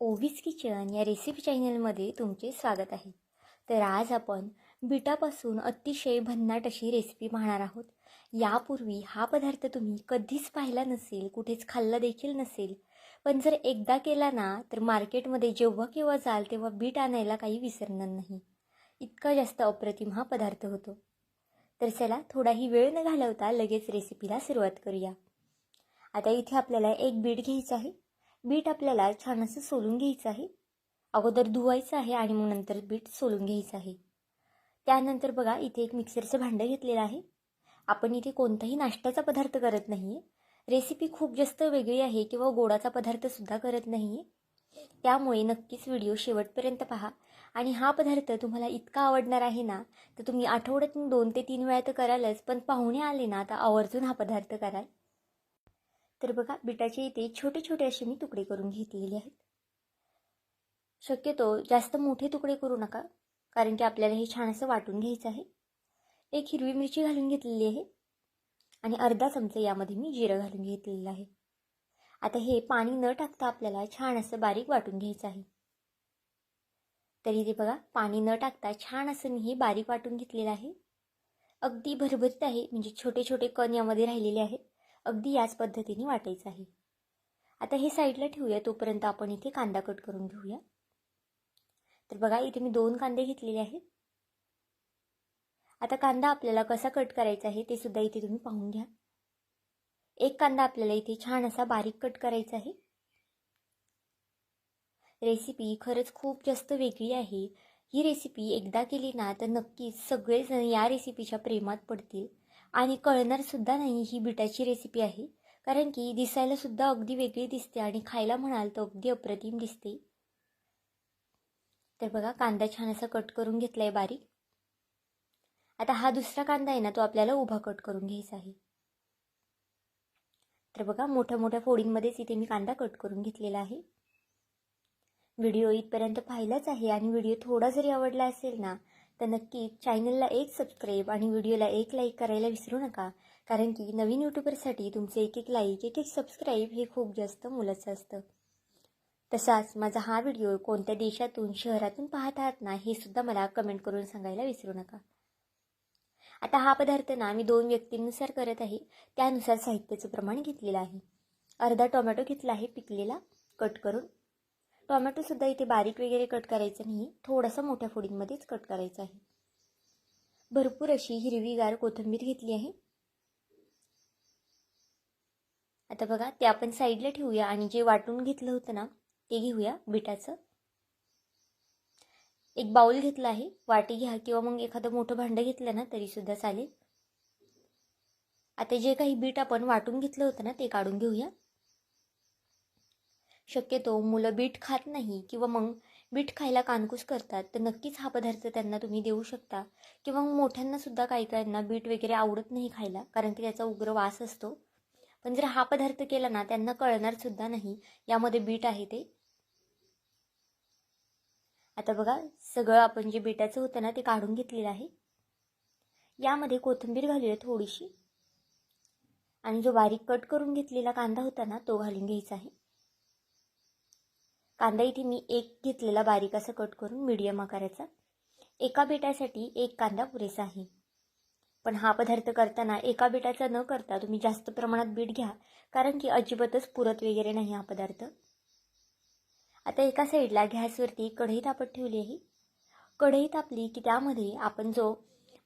ओवीज kitchen या recipe चॅनलमध्ये तुमचे स्वागत आहे. तर आज आपण बिटापासून अतिशय भन्नाट अशी रेसिपी पाहणार आहोत. यापूर्वी हा पदार्थ तुम्ही कधीच पाहिला नसेल कुठेच खाल्ला देखील नसेल पण जर एकदा केला ना तर मार्केटमध्ये जेव्हा केव्हा जाल तेव्हा बीट आणायला काही विसरणार नाही. इतका जास्त अप्रतिम हा पदार्थ होतो. तर चला थोडाही वेळ न घालवता लगेच रेसिपीला सुरुवात करूया. आता इथे आपल्याला एक बीट घ्यायचं आहे. बीट आपल्याला छान असं सोलून घ्यायचं आहे. अगोदर धुवायचं आहे आणि मग नंतर बीट सोलून घ्यायचं आहे. त्यानंतर बघा इथे एक मिक्सरचं भांडं घेतलेलं आहे. आपण इथे कोणताही नाश्त्याचा पदार्थ करत नाही आहे रेसिपी खूप जास्त वेगळी आहे किंवा गोडाचा पदार्थसुद्धा करत नाही आहे त्यामुळे नक्कीच व्हिडिओ शेवटपर्यंत पहा. आणि हा पदार्थ तुम्हाला इतका आवडणार आहे ना तर तुम्ही आठवड्यातून दोन ते तीन वेळा तर करालच पण पाहुणे आले ना तर आवर्जून हा पदार्थ कराल. तर बघा बिटाचे इथे छोटे छोटे असे मी तुकडे करून घेतलेले आहेत. शक्यतो जास्त मोठे तुकडे करू नका कारण की आपल्याला हे छान असं वाटून घ्यायचं आहे. एक हिरवी मिरची घालून घेतलेली आहे आणि अर्धा चमचा यामध्ये मी जिरं घालून घेतलेलं आहे. आता हे पाणी न टाकता आपल्याला छान असं बारीक वाटून घ्यायचं आहे. तरी ते बघा पाणी न टाकता छान असं मी हे बारीक वाटून घेतलेलं आहे. अगदी भरभरीत आहे म्हणजे छोटे छोटे कण यामध्ये राहिलेले आहेत. अगदी याच पद्धतीने वाटायचं आहे. आता हे साईडला ठेवूया तोपर्यंत आपण इथे कांदा कट करून घेऊया. तर बघा इथे मी दोन कांदे घेतलेले आहेत. आता कांदा आपल्याला कसा कट करायचा आहे ते सुद्धा इथे तुम्ही पाहून घ्या. एक कांदा आपल्याला इथे छान असा बारीक कट करायचा आहे. रेसिपी खरंच खूप जास्त वेगळी आहे. ही रेसिपी एकदा केली ना तर नक्कीच सगळेजण या रेसिपीच्या प्रेमात पडतील. आणि कळणारसुद्धा नाही ही बिटाची रेसिपी आहे. कारण की दिसायलासुद्धा अगदी वेगळी दिसते आणि खायला म्हणाल तर अगदी अप्रतिम दिसते. तर बघा कांदा छान असा कट करून घेतला आहे बारीक. आता हा दुसरा कांदा आहे ना तो आपल्याला उभा कट करून घ्यायचा आहे. तर बघा मोठ्या मोठ्या फोडींमध्येच इथे मी कांदा कट करून घेतलेला आहे. व्हिडिओ इथपर्यंत पाहिलाच आहे आणि व्हिडिओ थोडा जरी आवडला असेल ना तर नक्की चॅनलला एक सबस्क्राईब आणि व्हिडिओला एक लाईक करायला विसरू नका. कारण की नवीन यूट्यूबरसाठी तुमचे एक एक लाईक एक एक सबस्क्राईब हे खूप जास्त मुलाचं असतं. तसाच माझा हा व्हिडिओ कोणत्या देशातून शहरातून पाहत आहात ना हे सुद्धा मला कमेंट करून सांगायला विसरू नका. आता हा पदार्थ ना मी दोन व्यक्तींनुसार करत आहे. त्यानुसार साहित्याचं प्रमाण घेतलेलं आहे. अर्धा टोमॅटो घेतला आहे पिकलेला. कट करून टोमॅटोसुद्धा इथे बारीक वगैरे कट करायचं नाही. थोडासा मोठ्या फोडींमध्येच कट करायचं आहे. भरपूर अशी हिरवीगार कोथिंबीर घेतली आहे. आता बघा ते आपण साईडला ठेवूया आणि जे वाटून घेतलं होतं ना ते घेऊया बिटाचं. एक बाउल घेतला आहे. वाटी घ्या किंवा मग एखादं मोठं भांडं घेतलं ना तरीसुद्धा चालेल. आता जे काही बीट आपण वाटून घेतलं होतं ना ते काढून घेऊया. शक्यतो मुलं बीट खात नाही किंवा मग बीट खायला कानकूस करतात तर नक्कीच हा पदार्थ त्यांना तुम्ही देऊ शकता. किंवा मोठ्यांनासुद्धा मोठ्यांना सुद्धा काही काहींना बीट वगैरे आवडत नाही खायला कारण की त्याचा उग्र वास असतो. पण जर हा पदार्थ केला ना त्यांना कळणार सुद्धा नाही यामध्ये बीट आहे ते. आता बघा सगळं आपण जे बीटाचं होतं ना ते काढून घेतलेलं आहे. यामध्ये कोथिंबीर घालूया थोडीशी. आणि जो बारीक कट करून घेतलेला कांदा होता ना तो घालून घ्यायचा आहे. कांदा इथे मी एक घेतलेला बारीक असा कट करून मीडियम आकाराचा. एका बेटासाठी एक कांदा पुरेसा आहे. पण हा पदार्थ करताना एका बेटाचा न करता तुम्ही जास्त प्रमाणात बीट घ्या कारण की अजिबातच पुरत वगैरे नाही हा पदार्थ. आता एका साईडला गॅसवरती कढई तापत ठेवली आहे. कढई तापली की त्यामध्ये आपण जो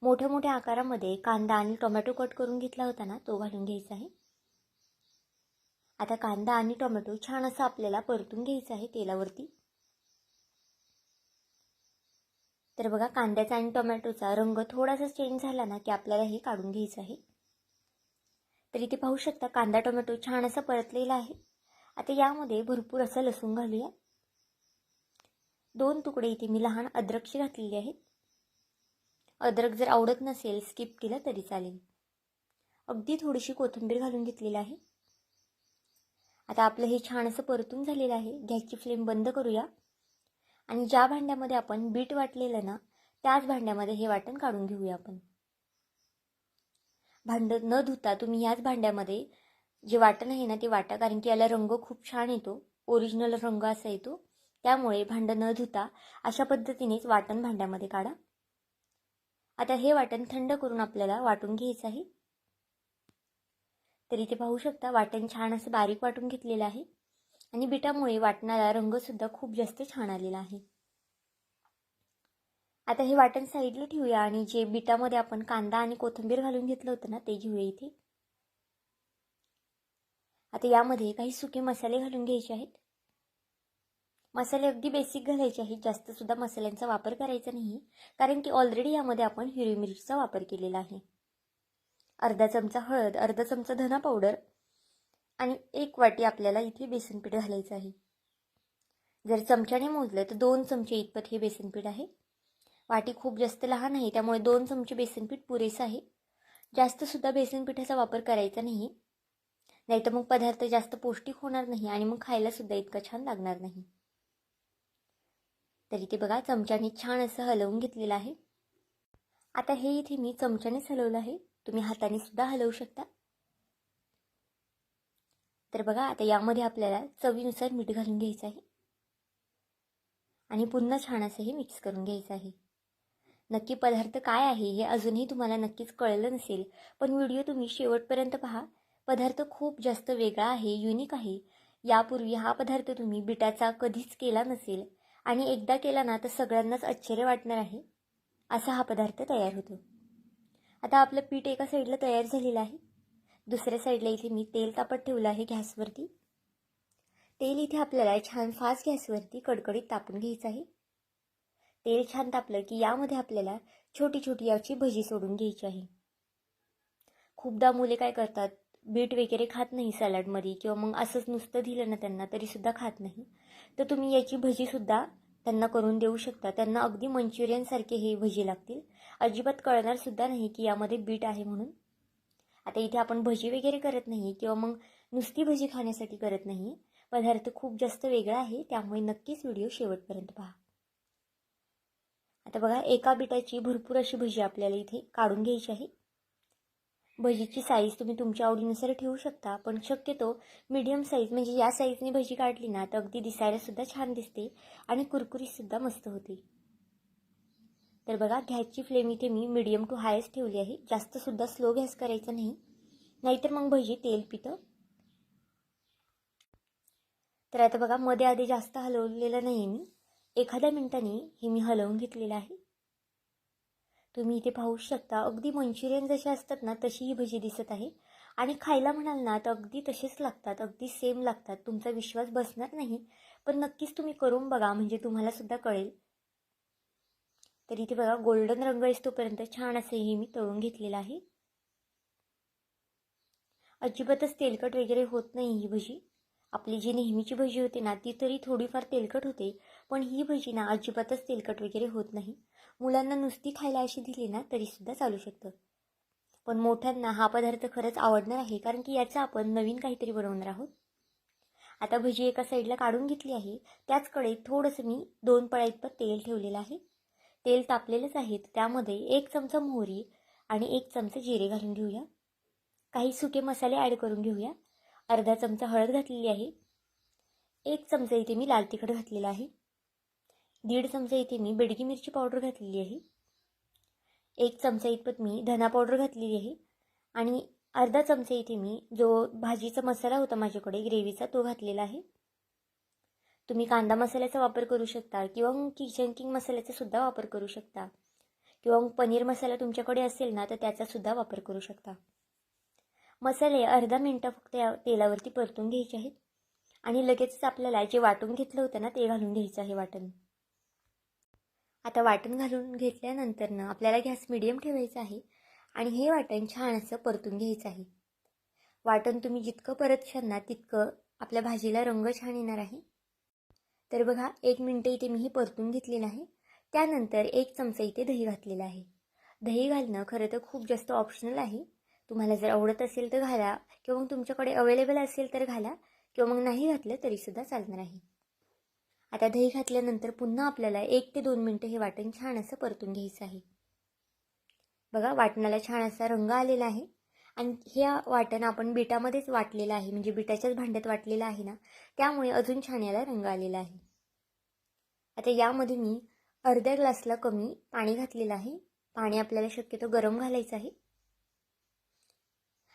मोठ्या मोठ्या आकारामध्ये कांदा आणि टोमॅटो कट करून घेतला होता ना तो घालून घ्यायचा आहे. आता कांदा आणि टोमॅटो छान असं आपल्याला परतून घ्यायचं आहे तेलावरती. तर बघा कांद्याचा आणि टोमॅटोचा रंग थोडासा चेंज झाला ना की आपल्याला हे काढून घ्यायचं आहे. तर इथे पाहू शकता कांदा टोमॅटो छान असा परतलेला आहे. आता यामध्ये भरपूर असं लसूण घालूया. दोन तुकडे इथे मी लहान अद्रकची घातलेली आहेत. अद्रक जर आवडत नसेल स्किप केलं तरी चालेल. अगदी थोडीशी कोथिंबीर घालून घेतलेली आहे. आता आपलं हे छान असं परतून झालेलं आहे. गॅसची फ्लेम बंद करूया. आणि ज्या भांड्यामध्ये आपण बीट वाटलेलं ना त्याच भांड्यामध्ये हे वाटण काढून घेऊया आपण. भांडं न धुता तुम्ही याच भांड्यामध्ये जे वाटण आहे ना ते वाटा कारण की याला रंग खूप छान येतो. ओरिजिनल रंग असा येतो. त्यामुळे भांडं न धुता अशा पद्धतीनेच वाटण भांड्यामध्ये काढा. आता हे वाटण थंड करून आपल्याला वाटून घ्यायचं आहे. तर इथे पाहू शकता वाटण छान असं बारीक वाटून घेतलेलं आहे. आणि बिटामुळे वाटणारा रंगसुद्धा खूप जास्त छान आलेला आहे. आता हे वाटण साईडला ठेवूया आणि जे बिटामध्ये आपण कांदा आणि कोथिंबीर घालून घेतलं होतं ना ते घेऊया इथे. आता यामध्ये काही सुके मसाले घालून घ्यायचे आहेत. मसाले अगदी बेसिक घालायचे आहेत जास्त सुद्धा मसाल्यांचा वापर करायचा नाही कारण की ऑलरेडी यामध्ये आपण हिरवी मिरचीचा वापर केलेला आहे. अर्धा चमचा हळद अर्धा चमचा धना पावडर आणि एक वाटी आपल्याला इथे बेसनपीठ घालायचं आहे. जर चमच्याने मोजलं तर दोन चमचे इतपत हे बेसनपीठ आहे. वाटी खूप जास्त लहान आहे त्यामुळे दोन चमचे बेसनपीठ पुरेसं आहे. जास्तसुद्धा बेसनपीठाचा वापर करायचा नाही. नाहीतर मग पदार्थ जास्त पौष्टिक होणार नाही आणि मग खायलासुद्धा इतका छान लागणार नाही. तरी ते बघा चमच्याने छान असं हलवून घेतलेलं आहे. आता हे इथे मी चमच्यानेच हलवलं आहे. तुम्ही हाताने सुद्धा हलवू शकता. तर बघा आता यामध्ये आपल्याला चवीनुसार मीठ घालून घ्यायचं आहे. आणि पुन्हा छान असं हे मिक्स करून घ्यायचं आहे. नक्की पदार्थ काय आहे हे अजूनही तुम्हाला नक्कीच कळलं नसेल पण व्हिडिओ तुम्ही शेवटपर्यंत पहा. पदार्थ खूप जास्त वेगळा आहे युनिक आहे. यापूर्वी हा पदार्थ तुम्ही बिटाचा कधीच केला नसेल आणि एकदा केला ना तर सगळ्यांनाच आश्चर्य वाटणार आहे. असा हा पदार्थ तयार होतो. आता आपलं पीठ एका साईडला तयार झालेलं आहे. दुसऱ्या साईडला इथे मी तेल तापत ठेवलं आहे गॅसवरती. तेल इथे आपल्याला छान फास्ट गॅसवरती कडकडीत तापून घ्यायचं आहे. तेल छान तापलं की यामध्ये आपल्याला छोटी छोटी याची भजी सोडून घ्यायची आहे. खूपदा मुले काय करतात बीट वगैरे खात नाही सॅलडमध्ये किंवा मग असंच नुसतं दिलं ना त्यांना तरीसुद्धा खात नाही. तर तुम्ही याची भजीसुद्धा त्यांना करून देऊ शकता. त्यांना अगदी मंच्युरियनसारखे हे भजी लागतील. अजिबात कळणारसुद्धा नाही की यामध्ये बीट आहे म्हणून. आता इथे आपण भजी वगैरे करत नाही किंवा मग नुसती भजी खाण्यासाठी करत नाही. पदार्थ खूप जास्त वेगळा आहे. त्यामुळे नक्कीच व्हिडिओ शेवटपर्यंत पहा. आता बघा एका बिटाची भरपूर अशी भजी आपल्याला इथे काढून घ्यायची आहे. भजीची साईज तुम्ही तुमच्या आवडीनुसार ठेवू शकता. पण शक्यतो मीडियम साईज म्हणजे या साईजने भजी काढली ना तर अगदी दिसायलासुद्धा छान दिसते आणि कुरकुरीतसुद्धा मस्त होते. तर बघा गॅसची फ्लेम इथे मी मीडियम टू हायस्ट ठेवली आहे. जास्तसुद्धा स्लो गॅस करायचा नाही. नाहीतर मग भजी तेल पितं. तर आता बघा मध्ये आधी जास्त हलवलेलं नाही मी. एखाद्या मिनिटाने हे मी हलवून घेतलेलं आहे. तुम्ही इथे पाहू शकता अगदी मंचुरियन जसे असतात ना तशी ही भजी दिसत आहे. आणि खायला म्हणाल ना तर अगदी तसेच लागतात अगदी सेम लागतात. तुमचा विश्वास बसणार नाही पण नक्कीच तुम्ही करून बघा म्हणजे तुम्हाला सुद्धा कळेल. तर इथे बघा गोल्डन रंग येतोपर्यंत छान असे हे मी तळून घेतलेलं आहे. अजिबातच तेलकट वगैरे होत नाही ही भजी. आपली जी नेहमीची भजी होते ना ती तरी थोडीफार तेलकट होते पण ही भजी ना अजिबातच तेलकट वगैरे होत नाही. मुलांना नुसती खायला अशी दिली ना तरीसुद्धा चालू शकतं. पण मोठ्यांना हा पदार्थ खरंच आवडणार आहे कारण की याचा आपण नवीन काहीतरी बनवणार आहोत. आता भजी एका साईडला काढून घेतली आहे त्याचकडे थोडंसं मी दोन पळ्या इतपत तेल ठेवलेलं आहे. तेल तापलेलंच आहे त्यामध्ये एक चमचा मोहरी आणि एक चमचा जिरे घालून घेऊया. काही सुके मसाले ॲड करून घेऊया. अर्धा चमचा हळद घातलेली आहे. एक चमचा इथे मी लाल तिखट घातलेला आहे. दीड चमचा इथे मी बेडगी मिरची पावडर घातलेली आहे. एक चमचा इतपत मी धना पावडर घातलेली आहे. आणि अर्धा चमचा इथे मी जो भाजीचा मसाला होता माझ्याकडे ग्रेव्हीचा तो घातलेला आहे. तुम्ही कांदा मसाल्याचा वापर करू शकता किंवा किचन किंग मसाल्याचा सुद्धा वापर करू शकता. किंवा पनीर मसाला तुमच्याकडे असेल ना तर त्याचासुद्धा वापर करू शकता. मसाले अर्धा मिनटं फक्त या तेलावरती परतून घ्यायचे आहेत. आणि लगेचच आपल्याला जे वाटून घेतलं होतं ना ते घालून घ्यायचं आहे वाटण. आता वाटण घालून घेतल्यानंतर ना आपल्याला गॅस मिडियम ठेवायचा आहे. आणि हे वाटण छान असं परतून घ्यायचं आहे. वाटण तुम्ही जितकं परत ना तितकं आपल्या भाजीला रंग छान येणार आहे. तर बघा एक मिनटं इथे मी हे परतून घेतलेलं आहे. त्यानंतर एक चमचा इथे दही घातलेला आहे. दही घालणं खरं तर खूप जास्त ऑप्शनल आहे. तुम्हाला जर आवडत असेल तर घाला किंवा मग तुमच्याकडे अवेलेबल असेल तर घाला किंवा मग नाही घातलं तरीसुद्धा चालणार आहे. आता दही घातल्यानंतर पुन्हा आपल्याला एक ते दोन मिनटं हे वाटण छान असं परतून घ्यायचं आहे. बघा वाटणाला छान असा रंग आलेला आहे आणि हे वाटण आपण बिटामध्येच वाटलेलं आहे म्हणजे बिटाच्याच भांड्यात वाटलेलं आहे ना त्यामुळे अजून छान याला रंग आलेला आहे. आता यामध्ये मी अर्ध्या ग्लासला कमी पाणी घातलेलं आहे. पाणी आपल्याला शक्यतो गरम घालायचं आहे.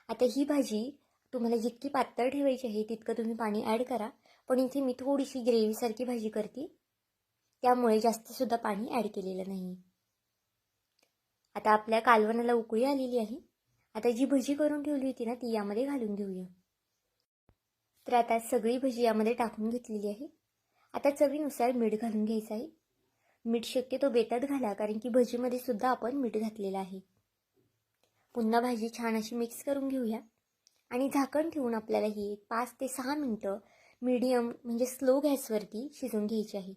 आता ही भाजी तुम्हाला जितकी पातळ ठेवायची आहे तितकं तुम्ही पाणी ॲड करा. पण इथे मी थोडीशी ग्रेव्हीसारखी भाजी करते. त्यामुळे जास्तसुद्धा पाणी ॲड केलेलं नाही. आता आपल्या कालवणाला उकळी आलेली आहे. आता जी भजी करून ठेवली होती ना ती यामध्ये घालून घेऊया तर आता सगळी भजी यामध्ये टाकून घेतलेली आहे. आता चवीनुसार मीठ घालून घ्यायचं आहे. मीठ शक्यतो बेतात घाला कारण की भजीमध्ये सुद्धा आपण मीठ घातलेलं आहे. पुन्हा भाजी छान अशी मिक्स करून घेऊया. आणि झाकण ठेवून आपल्याला ही एक पाच ते सहा मिनटं मीडियम म्हणजे स्लो गॅसवरती शिजवून घ्यायची आहे.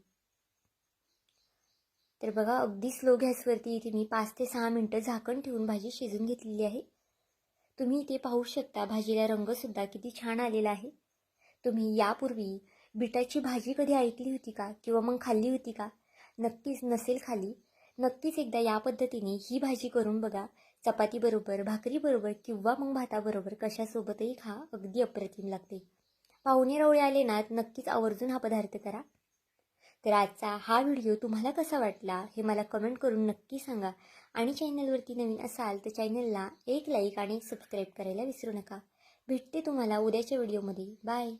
तर बघा अगदी स्लो गॅसवरती इथे मी पाच ते सहा मिनटं झाकण ठेवून भाजी शिजून घेतलेली आहे. तुम्ही इथे पाहू शकता भाजीला रंगसुद्धा किती छान आलेला आहे. तुम्ही यापूर्वी बिटाची भाजी कधी ऐकली होती का? किंवा मग खाल्ली होती का? नक्कीच नसेल खाली नक्कीच एकदा या पद्धतीने ही भाजी करून बघा. चपातीबरोबर भाकरीबरोबर किंवा मग भाताबरोबर कशासोबतही खा अगदी अप्रतिम लागते. पाहुणे रवळे आले ना नक्कीच आवर्जून हा पदार्थ करा. तर आजचा हा व्हिडिओ तुम्हाला कसा वाटला हे मला कमेंट करून नक्की सांगा. आणि चॅनलवरती नवीन असाल तर चॅनलला एक लाईक आणि एक सबस्क्राईब करायला विसरू नका. भेटते तुम्हाला उद्याच्या व्हिडिओमध्ये बाय